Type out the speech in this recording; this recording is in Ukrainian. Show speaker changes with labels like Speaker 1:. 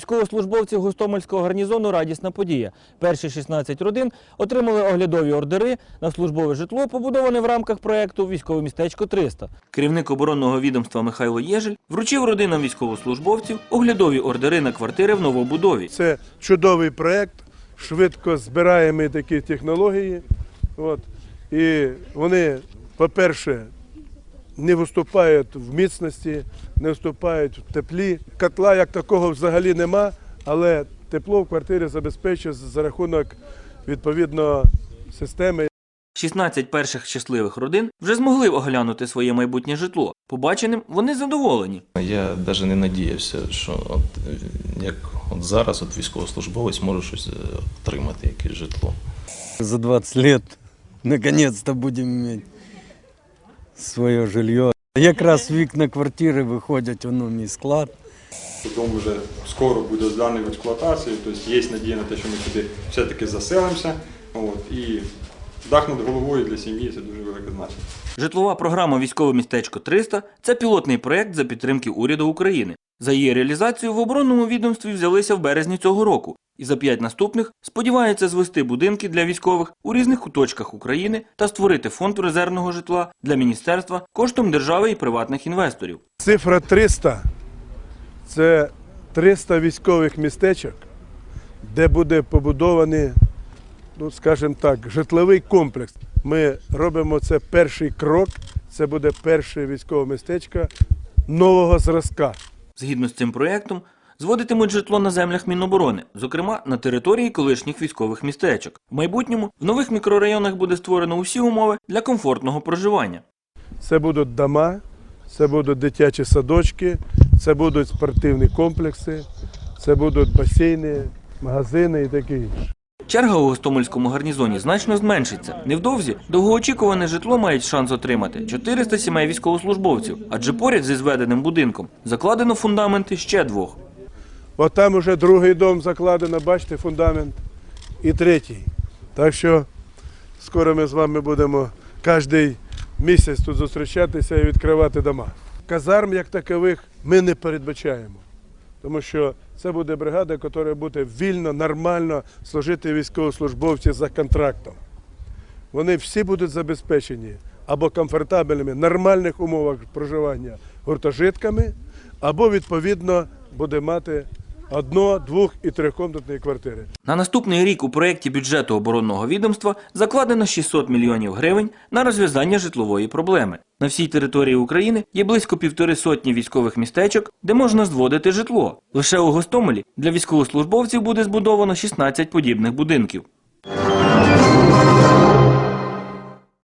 Speaker 1: військовослужбовців Гостомельського гарнізону радісна подія. Перші 16 родин отримали оглядові ордери на службове житло, побудоване в рамках проекту Військове містечко 300. Керівник оборонного відомства Михайло Єжель вручив родинам військовослужбовців оглядові ордери на квартири в новобудові.
Speaker 2: Це чудовий проєкт, швидко збираємо такі технології. От. І вони, по-перше, не виступають в міцності, не виступають в теплі. Котла як такого взагалі нема, але тепло в квартирі забезпечує за рахунок відповідно системи.
Speaker 1: 16 перших щасливих родин вже змогли оглянути своє майбутнє житло. Побаченим вони задоволені.
Speaker 3: Я навіть не надіявся, що от, як от зараз от військовослужбовець може щось е, отримати, якесь житло.
Speaker 4: За 20 лет наконец-то будем иметь своє жилье. Якраз вікна квартири виходять, воно мій склад.
Speaker 5: Дом вже скоро буде зданий в експлуатацію, тобто є надія на те, що ми туди все-таки заселимося. От, і дах над головою для сім'ї це дуже велике значення.
Speaker 1: Житлова програма Військове містечко 300 це пілотний проект за підтримки уряду України. За її реалізацію в оборонному відомстві взялися в березні цього року. І за п'ять наступних сподіваються звести будинки для військових у різних куточках України та створити фонд резервного житла для міністерства коштом держави і приватних інвесторів.
Speaker 2: Цифра 300 – це 300 військових містечок, де буде побудований, ну скажімо так, житловий комплекс. Ми робимо це перший крок. Це буде перше військове містечко нового зразка.
Speaker 1: Згідно з цим проєктом, зводитимуть житло на землях Міноборони, зокрема на території колишніх військових містечок. В майбутньому в нових мікрорайонах буде створено усі умови для комфортного проживання.
Speaker 2: Це будуть дома, це будуть дитячі садочки, це будуть спортивні комплекси, це будуть басейни, магазини і таке інше.
Speaker 1: Черга у Гостомельському гарнізоні значно зменшиться. Невдовзі довгоочікуване житло мають шанс отримати 400 сімей військовослужбовців, адже поряд зі зведеним будинком закладено фундаменти ще двох.
Speaker 2: От там вже другий дом закладено, бачите, фундамент, і третій. Так що скоро ми з вами будемо кожен місяць тут зустрічатися і відкривати дома. Казарм як такових ми не передбачаємо, тому що це буде бригада, яка буде вільно, нормально служити військовослужбовці за контрактом. Вони всі будуть забезпечені або комфортабельними, нормальних умовах проживання гуртожитками, або відповідно буде мати одно, двох і трьохкомнатні квартири.
Speaker 1: На наступний рік у проєкті бюджету оборонного відомства закладено 600 мільйонів гривень на розв'язання житлової проблеми. На всій території України є близько півтори сотні військових містечок, де можна зводити житло. Лише у Гостомелі для військовослужбовців буде збудовано 16 подібних будинків.